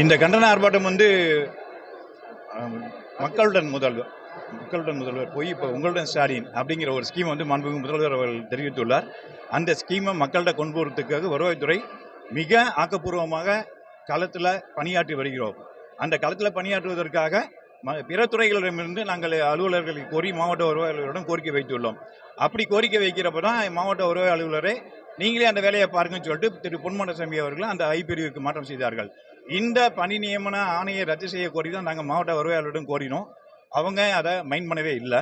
இந்த கண்டன ஆர்ப்பாட்டம் வந்து மக்களுடன் முதல்வர் மக்களுடன் முதல்வர் போய் இப்போ உங்களுடன் ஸ்டாலின் அப்படிங்கிற ஒரு ஸ்கீம் வந்து மாண்புமிகு முதல்வர் அவர்கள் தெரிவித்துள்ளார். அந்த ஸ்கீமை மக்கள்கிட்ட கொண்டு போகிறதுக்காக வருவாய்த்துறை மிக ஆக்கப்பூர்வமாக களத்தில் பணியாற்றி வருகிறோம். அந்த களத்தில் பணியாற்றுவதற்காக ம பிற துறைகளிடமிருந்து நாங்கள் அலுவலர்களை கோரி மாவட்ட வருவாயாளர்களிடம் கோரிக்கை வைத்துள்ளோம். அப்படி கோரிக்கை வைக்கிறப்ப தான் மாவட்ட வருவாய் அலுவலரே நீங்களே அந்த வேலையை பாருங்கன்னு சொல்லிட்டு திரு பொன்மனசாமி அவர்களும் அந்த ஐ பிரிவுக்கு மாற்றம் செய்தார்கள். இந்த பணி நியமன ஆணையை ரத்து செய்ய கோரி தான் நாங்கள் மாவட்ட வருவாயாளரிடம் கோரினோம். அவங்க அதை மைண்ட் பண்ணவே இல்லை.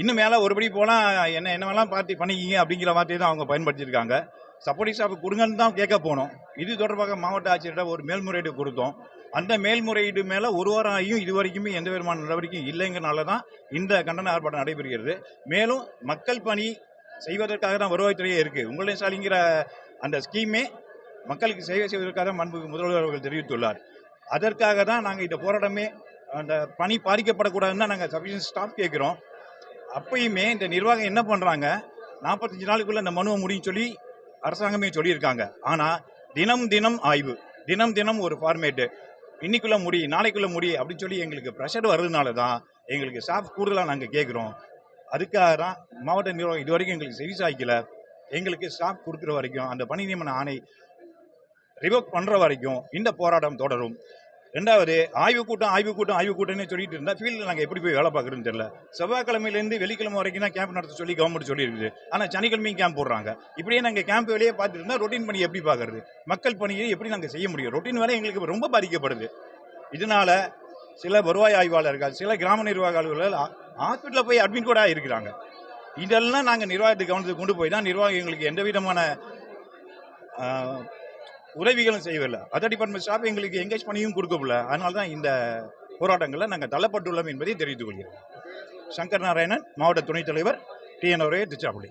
இன்னும் மேலே ஒருபடி போனால் என்ன என்னவெல்லாம் பார்த்து பண்ணிக்கிங்க அப்படிங்கிற வார்த்தையை தான் அவங்க பயன்படுத்தியிருக்காங்க. சப்போர்ட்டிங் ஸ்டாஃப் கொடுங்கன்னு தான் கேட்க போனோம். இது தொடர்பாக மாவட்ட ஆட்சியர்கிட்ட ஒரு மேல்முறையீடு கொடுத்தோம். அந்த மேல்முறையீடு மேலே ஒரு வாரம் ஆகியும் இது வரைக்குமே எந்த விதமான நடவடிக்கையும் இல்லைங்கிறனால தான் இந்த கண்டன ஆர்ப்பாட்டம் நடைபெறுகிறது. மேலும் மக்கள் பணி செய்வதற்காக தான் வருவாய்த்துறையே இருக்குது உங்களுடைய சாலிங்கிற அந்த ஸ்கீமே மக்களுக்கு சேவை செய்வதற்காக மாண்பு முதல்வர் அவர்கள் தெரிவித்துள்ளார். அதற்காக தான் நாங்கள் இந்த போராட்டமே அந்த பணி பாதிக்கப்படக்கூடாதுன்னு தான் நாங்கள் சஃபிஷியன் ஸ்டாஃப் கேட்குறோம். அப்பயுமே இந்த நிர்வாகம் என்ன பண்ணுறாங்க நாற்பத்தஞ்சு நாளுக்குள்ளே இந்த மனுவை முடியும் சொல்லி அரசாங்கமே சொல்லியிருக்காங்க. ஆனால் தினம் தினம் ஆய்வு தினம் தினம் ஒரு ஃபார்மேட்டு இன்னைக்குள்ளே முடி நாளைக்குள்ளே முடி அப்படின்னு சொல்லி எங்களுக்கு ப்ரெஷர் வர்றதுனால தான் எங்களுக்கு ஸ்டாஃப் கூடுதலாக நாங்கள் கேட்குறோம். அதுக்காக தான் மாவட்ட நிர்வாகம் இது வரைக்கும் எங்களுக்கு செவி சாய்க்கலை. எங்களுக்கு ஸ்டாஃப் கொடுக்குற வரைக்கும் அந்த பணி நியமன ஆணை ரிவோக் பண்ணுற வரைக்கும் இந்த போராட்டம் தொடரும். ரெண்டாவது ஆய்வு கூட்டம் ஆய்வு கூட்டம் ஆய்வு கூட்டம்னு சொல்லிட்டு இருந்தால் ஃபீல்டில் நாங்கள் எப்படி போய் வேலை பார்க்குறோன்னு தெரியல. செவ்வாய்க்கிழமையிலேருந்து வெள்ளிக்கிழமை வரைக்கும் தான் கேம்ப் நடத்த சொல்லி கவர்மெண்ட் சொல்லியிருக்குது ஆனால் சனிக்கிழமையும் கேம்ப் போடுறாங்க. இப்படியே நாங்கள் கேம்ப் வேலையே பார்த்துட்டு இருந்தால் ரொட்டீன் பணி எப்படி பார்க்கறது? மக்கள் பணியை எப்படி நாங்கள் செய்ய முடியும்? ரொட்டீன் வேலை எங்களுக்கு ரொம்ப பாதிக்கப்படுது. இதனால சில வருவாய் ஆய்வாளர்கள் சில கிராம நிர்வாக அலுவலர்கள் ஹாஸ்பிட்டலில் போய் அட்மிட் கூட இருக்கிறாங்க இதெல்லாம் நாங்கள் நிர்வாகத்துக்கு கவனத்துக்கு கொண்டு போய் தான் நிர்வாகம் எங்களுக்கு எந்த விதமான உதவிகளும் செய்யவில்லை. அதர் டிபார்ட்மெண்ட் ஸ்டாஃப் எங்களுக்கு எங்கேஜ் பண்ணியும் கொடுக்கவில்ல. அதனால தான் இந்த போராட்டங்களில் நாங்கள் தள்ளப்பட்டுள்ளோம் என்பதை தெரிவித்துக் கொள்கிறோம் சங்கர் நாராயணன் மாவட்ட துணைத் தலைவர் டிஎன்ஓரே திருச்சாப்பள்ளி.